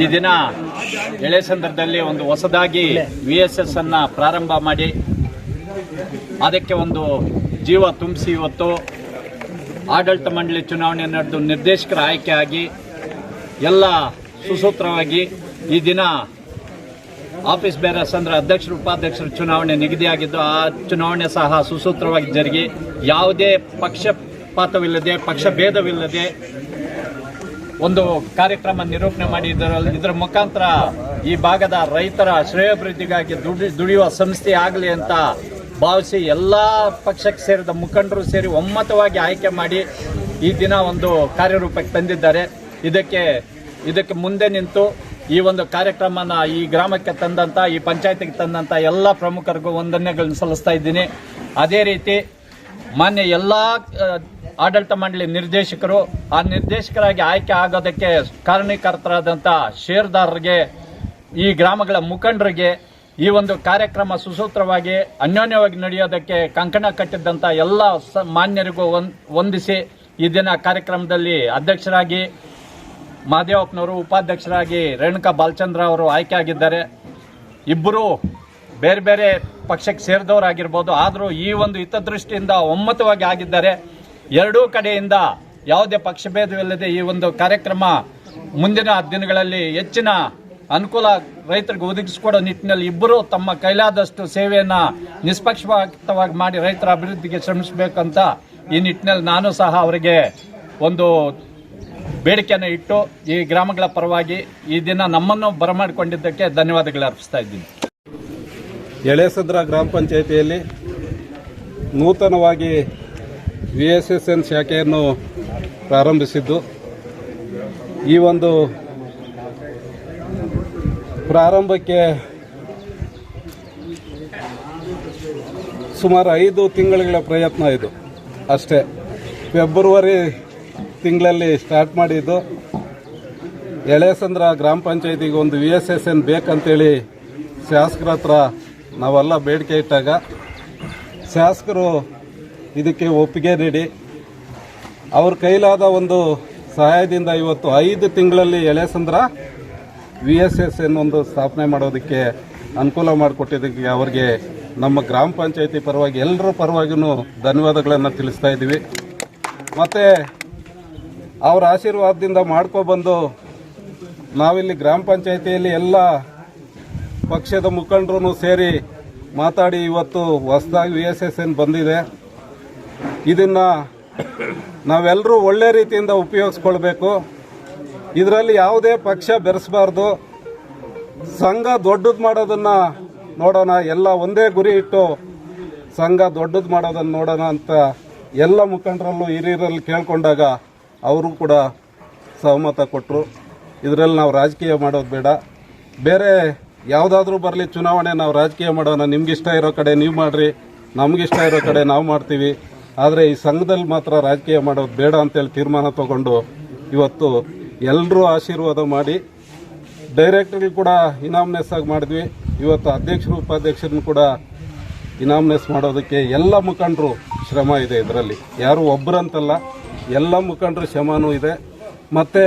ಈ ದಿನ ಎಳೆ ಸಂದರ್ಭದಲ್ಲಿ ಒಂದು ಹೊಸದಾಗಿ ವಿ ಎಸ್ ಎಸ್ ಅನ್ನ ಪ್ರಾರಂಭ ಮಾಡಿ, ಅದಕ್ಕೆ ಒಂದು ಜೀವ ತುಂಬಿಸಿ ಇವತ್ತು ಆಡಳಿತ ಮಂಡಳಿ ಚುನಾವಣೆ ನಡೆದು ನಿರ್ದೇಶಕರ ಆಯ್ಕೆಯಾಗಿ ಎಲ್ಲ ಸುಸೂತ್ರವಾಗಿ ಈ ದಿನ ಆಫೀಸ್ ಬೇರಸ್ ಅಂದ್ರೆ ಅಧ್ಯಕ್ಷರು, ಉಪಾಧ್ಯಕ್ಷರು ಚುನಾವಣೆ ನಿಗದಿಯಾಗಿದ್ದು, ಆ ಚುನಾವಣೆ ಸಹ ಸುಸೂತ್ರವಾಗಿ ಜರುಗಿ, ಯಾವುದೇ ಪಕ್ಷಪಾತವಿಲ್ಲದೆ ಪಕ್ಷ ಭೇದವಿಲ್ಲದೆ ಒಂದು ಕಾರ್ಯಕ್ರಮ ನಿರೂಪಣೆ ಮಾಡಿ ಇದರಲ್ಲಿ ಇದರ ಮುಖಾಂತರ ಈ ಭಾಗದ ರೈತರ ಶ್ರೇಯಾಭಿವೃದ್ಧಿಗಾಗಿ ದುಡಿ ದುಡಿಯುವ ಸಂಸ್ಥೆ ಆಗಲಿ ಅಂತ ಭಾವಿಸಿ ಎಲ್ಲ ಪಕ್ಷಕ್ಕೆ ಸೇರಿದ ಮುಖಂಡರು ಸೇರಿ ಒಮ್ಮತವಾಗಿ ಆಯ್ಕೆ ಮಾಡಿ ಈ ದಿನ ಒಂದು ಕಾರ್ಯರೂಪಕ್ಕೆ ತಂದಿದ್ದಾರೆ. ಇದಕ್ಕೆ ಇದಕ್ಕೆ ಮುಂದೆ ನಿಂತು ಈ ಒಂದು ಕಾರ್ಯಕ್ರಮನ ಈ ಗ್ರಾಮಕ್ಕೆ ತಂದಂಥ ಈ ಪಂಚಾಯತಿಗೆ ತಂದಂಥ ಎಲ್ಲ ಪ್ರಮುಖರಿಗೂ ವಂದನೆಗಳನ್ನು ಸಲ್ಲಿಸ್ತಾ ಇದ್ದೀನಿ. ಅದೇ ರೀತಿ ಮಾನ್ಯ ಎಲ್ಲ ಆಡಳಿತ ಮಂಡಳಿ ನಿರ್ದೇಶಕರು, ಆ ನಿರ್ದೇಶಕರಾಗಿ ಆಯ್ಕೆ ಆಗೋದಕ್ಕೆ ಕಾರಣೀಕರ್ತರಾದಂಥ ಷೇರ್ದಾರರಿಗೆ ಈ ಗ್ರಾಮಗಳ ಮುಖಂಡರಿಗೆ, ಈ ಒಂದು ಕಾರ್ಯಕ್ರಮ ಸುಸೂತ್ರವಾಗಿ, ಅನ್ಯೋನ್ಯವಾಗಿ ನಡೆಯೋದಕ್ಕೆ ಕಂಕಣ ಕಟ್ಟಿದ್ದಂಥ ಎಲ್ಲ ಸ, ಮಾನ್ಯರಿಗೂ ವಂದ್ ವಂದಿಸಿ ಈ ದಿನ ಕಾರ್ಯಕ್ರಮದಲ್ಲಿ ಅಧ್ಯಕ್ಷರಾಗಿ ಮಹದೇವಪ್ಪನವರು ಉಪಾಧ್ಯಕ್ಷರಾಗಿ ರೇಣುಕಾ ಬಾಲಚಂದ್ರ ಅವರು ಆಯ್ಕೆ ಆಗಿದ್ದಾರೆ. ಇಬ್ಬರು ಬೇರೆ ಬೇರೆ ಪಕ್ಷಕ್ಕೆ ಸೇರಿದವರಾಗಿರ್ಬೋದು, ಆದರೂ ಈ ಒಂದು ಹಿತದೃಷ್ಟಿಯಿಂದ ಒಮ್ಮತವಾಗಿ ಆಗಿದ್ದಾರೆ. ಎರಡೂ ಕಡೆಯಿಂದ ಯಾವುದೇ ಪಕ್ಷಭೇದವಿಲ್ಲದೆ ಈ ಒಂದು ಕಾರ್ಯಕ್ರಮ ಮುಂದಿನ ದಿನಗಳಲ್ಲಿ ಹೆಚ್ಚಿನ ಅನುಕೂಲ ರೈತರಿಗೆ ಒದಗಿಸಿಕೊಡೋ ನಿಟ್ಟಿನಲ್ಲಿ ಇಬ್ಬರು ತಮ್ಮ ಕೈಲಾದಷ್ಟು ಸೇವೆಯನ್ನು ನಿಷ್ಪಕ್ಷಪಾತವಾಗಿ ಮಾಡಿ ರೈತರ ಅಭಿವೃದ್ಧಿಗೆ ಶ್ರಮಿಸಬೇಕಂತ ಈ ನಿಟ್ಟಿನಲ್ಲಿ ನಾನು ಸಹ ಅವರಿಗೆ ಒಂದು ಬೇಡಿಕೆಯನ್ನು ಇಟ್ಟು ಈ ಗ್ರಾಮಗಳ ಪರವಾಗಿ ಈ ದಿನ ನಮ್ಮನ್ನು ಬರಮಾಡಿಕೊಂಡಿದ್ದಕ್ಕೆ ಧನ್ಯವಾದಗಳು ಅರ್ಪಿಸ್ತಾ ಇದ್ದೀನಿ. ಎಳೆಸದ್ರ ಗ್ರಾಮ ಪಂಚಾಯಿತಿಯಲ್ಲಿ ನೂತನವಾಗಿ ವಿ ಎಸ್ ಎಸ್ ಎನ್ ಶಾಖೆಯನ್ನು ಪ್ರಾರಂಭಿಸಿದ್ದು. ಈ ಒಂದು ಪ್ರಾರಂಭಕ್ಕೆ ಸುಮಾರು ಐದು ತಿಂಗಳುಗಳ ಪ್ರಯತ್ನ ಇದು. ಅಷ್ಟೇ. ಫೆಬ್ರವರಿ ತಿಂಗಳಲ್ಲಿ ಸ್ಟಾರ್ಟ್ ಮಾಡಿದ್ದು. ಎಳೆಸಂದ್ರ ಗ್ರಾಮ ಪಂಚಾಯತಿಗೆ ಒಂದು ವಿ ಎಸ್ ಎಸ್ ಎನ್ ಬೇಕಂತೇಳಿ ಶಾಸಕರ ಹತ್ರ ನಾವೆಲ್ಲ ಬೇಡಿಕೆ ಇಟ್ಟಾಗ ಶಾಸಕರು ಇದಕ್ಕೆ ಒಪ್ಪಿಗೆ ನೀಡಿ. ಅವ್ರ ಕೈಲಾದ ಒಂದು ಸಹಾಯದಿಂದ ಇವತ್ತು ಐದು ತಿಂಗಳಲ್ಲಿ ಎಳೆಸಂದ್ರ ವಿ ಎಸ್ ಎಸ್ ಎನ್ನೊಂದು ಸ್ಥಾಪನೆ ಮಾಡೋದಕ್ಕೆ ಅನುಕೂಲ ಮಾಡಿಕೊಟ್ಟಿದ್ದಕ್ಕೆ ಅವರಿಗೆ ನಮ್ಮ ಗ್ರಾಮ ಪಂಚಾಯತಿ ಪರವಾಗಿ ಎಲ್ಲರ ಪರವಾಗಿಯೂ ಧನ್ಯವಾದಗಳನ್ನು ತಿಳಿಸ್ತಾ ಇದ್ದೀವಿ. ಮತ್ತು ಅವರ ಆಶೀರ್ವಾದದಿಂದ ಮಾಡ್ಕೊಬಂದು ನಾವಿಲ್ಲಿ ಗ್ರಾಮ ಪಂಚಾಯತಿಯಲ್ಲಿ ಎಲ್ಲ ಪಕ್ಷದ ಮುಖಂಡರು ಸೇರಿ ಮಾತಾಡಿ ಇವತ್ತು ಹೊಸದಾಗಿ ವಿ ಎಸ್ ಎಸ್ ಎನ್ ಬಂದಿದೆ. ಇದನ್ನ ನಾವೆಲ್ಲರೂ ಒಳ್ಳೆ ರೀತಿಯಿಂದ ಉಪಯೋಗಿಸ್ಕೊಳ್ಬೇಕು. ಇದರಲ್ಲಿ ಯಾವುದೇ ಪಕ್ಷ ಬೆರೆಸಬಾರ್ದು. ಸಂಘ ದೊಡ್ಡದು ಮಾಡೋದನ್ನ ನೋಡೋಣ, ಎಲ್ಲ ಒಂದೇ ಗುರಿ ಇಟ್ಟು ಸಂಘ ದೊಡ್ಡದು ಮಾಡೋದನ್ನ ನೋಡೋಣ ಅಂತ ಎಲ್ಲ ಮುಖಂಡರಲ್ಲೂ ಹಿರಿಯರಲ್ಲಿ ಕೇಳಿಕೊಂಡಾಗ ಅವರು ಕೂಡ ಸಹಮತ ಕೊಟ್ಟರು ಇದರಲ್ಲಿ ನಾವು ರಾಜಕೀಯ ಮಾಡೋದು ಬೇಡ. ಬೇರೆ ಯಾವುದಾದ್ರೂ ಬರಲಿ ಚುನಾವಣೆ ನಾವು ರಾಜಕೀಯ ಮಾಡೋಣ. ನಿಮ್ಗಿಷ್ಟ ಇರೋ ಕಡೆ ನೀವು ಮಾಡಿರಿ, ನಮಗಿಷ್ಟ ಇರೋ ಕಡೆ ನಾವು ಮಾಡ್ತೀವಿ. ಆದರೆ ಈ ಸಂಘದಲ್ಲಿ ಮಾತ್ರ ರಾಜಕೀಯ ಮಾಡೋದು ಬೇಡ ಅಂತೇಳಿ ತೀರ್ಮಾನ ತಗೊಂಡು ಇವತ್ತು ಎಲ್ಲರೂ ಆಶೀರ್ವಾದ ಮಾಡಿ ಡೈರೆಕ್ಟರ್ಗೆ ಕೂಡ ಇನಾಮ್ನೆಸ್ ಆಗಿ ಮಾಡಿದ್ವಿ. ಇವತ್ತು ಅಧ್ಯಕ್ಷರು, ಉಪಾಧ್ಯಕ್ಷರನ್ನು ಕೂಡ ಇನಾಮ್ನೆಸ್ ಮಾಡೋದಕ್ಕೆ ಎಲ್ಲ ಮುಖಂಡರು ಶ್ರಮ ಇದೆ ಇದರಲ್ಲಿ. ಯಾರು ಒಬ್ಬರಂತಲ್ಲ ಎಲ್ಲ ಮುಖಂಡರು ಶ್ರಮನೂ ಇದೆ. ಮತ್ತು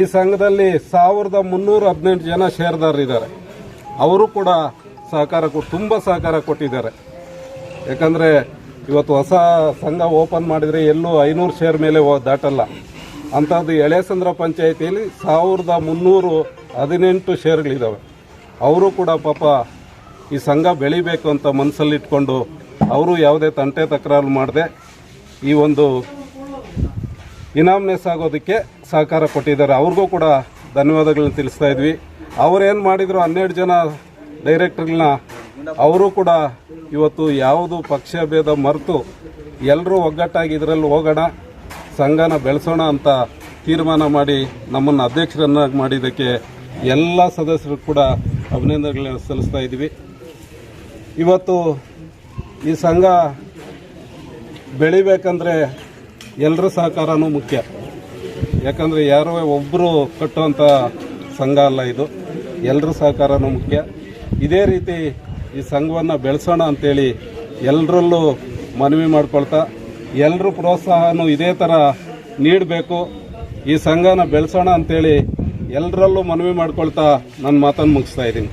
ಈ ಸಂಘದಲ್ಲಿ ಸಾವಿರದ ಮುನ್ನೂರ ಹದಿನೆಂಟು ಜನ ಶೇರ್ದಾರರಿದ್ದಾರೆ ಅವರು ಕೂಡ ಸಹಕಾರ ಕೊಟ್ಟು ತುಂಬ ಸಹಕಾರ ಕೊಟ್ಟಿದ್ದಾರೆ. ಯಾಕಂದರೆ ಇವತ್ತು ಹೊಸ ಸಂಘ ಓಪನ್ ಮಾಡಿದರೆ ಎಲ್ಲೂ ಐನೂರು ಶೇರ್ ಮೇಲೆ ದಾಟಲ್ಲ. ಅಂಥದ್ದು ಎಳೆಸಂದ್ರ ಪಂಚಾಯಿತಿಯಲ್ಲಿ ಸಾವಿರದ ಮುನ್ನೂರು ಹದಿನೆಂಟು ಶೇರ್ಗಳಿದ್ದಾವೆ ಅವರು ಕೂಡ ಪಾಪ ಈ ಸಂಘ ಬೆಳಿಬೇಕು ಅಂತ ಮನಸ್ಸಲ್ಲಿಟ್ಕೊಂಡು ಅವರು ಯಾವುದೇ ತಂಟೆ ತಕರಾರು ಮಾಡದೆ ಈ ಒಂದು ಇನಾಮ್ನೆಸ್ ಆಗೋದಕ್ಕೆ ಸಹಕಾರ ಕೊಟ್ಟಿದ್ದಾರೆ. ಅವ್ರಿಗೂ ಕೂಡ ಧನ್ಯವಾದಗಳನ್ನ ತಿಳಿಸ್ತಾ ಇದ್ವಿ. ಅವರೇನು ಮಾಡಿದ್ರು ಹನ್ನೆರಡು ಜನ ಡೈರೆಕ್ಟರ್ಗಳನ್ನ ಅವರು ಕೂಡ ಇವತ್ತು ಯಾವುದು ಪಕ್ಷ ಭೇದ ಮರೆತು ಎಲ್ಲರೂ ಒಗ್ಗಟ್ಟಾಗಿ ಇದರಲ್ಲಿ ಹೋಗೋಣ, ಸಂಘನ ಬೆಳೆಸೋಣ ಅಂತ ತೀರ್ಮಾನ ಮಾಡಿ ನಮ್ಮನ್ನು ಅಧ್ಯಕ್ಷರನ್ನಾಗಿ ಮಾಡಿದ್ದಕ್ಕೆ ಎಲ್ಲ ಸದಸ್ಯರು ಕೂಡ ಅಭಿನಂದನೆಗಳನ್ನ ಸಲ್ಲಿಸ್ತಾ ಇದ್ದೀವಿ. ಇವತ್ತು ಈ ಸಂಘ ಬೆಳಿಬೇಕಂದ್ರೆ ಎಲ್ಲರ ಸಹಕಾರನೂ ಮುಖ್ಯ. ಯಾಕಂದರೆ ಯಾರೋ ಒಬ್ಬರು ಕಟ್ಟುವಂಥ ಸಂಘ ಅಲ್ಲ ಇದು. ಎಲ್ಲರ ಸಹಕಾರನೂ ಮುಖ್ಯ. ಇದೇ ರೀತಿ ಈ ಸಂಘವನ್ನು ಬೆಳೆಸೋಣ ಅಂತೇಳಿ ಎಲ್ಲರಲ್ಲೂ ಮನವಿ ಮಾಡಿಕೊಳ್ತಾ ಎಲ್ಲರೂ ಪ್ರೋತ್ಸಾಹನೂ ಇದೇ ಥರ ನೀಡಬೇಕು. ಈ ಸಂಘನ ಬೆಳೆಸೋಣ ಅಂತೇಳಿ ಎಲ್ಲರಲ್ಲೂ ಮನವಿ ಮಾಡ್ಕೊಳ್ತಾ ನನ್ನ ಮಾತನ್ನು ಮುಗಿಸ್ತಾ ಇದ್ದೀನಿ.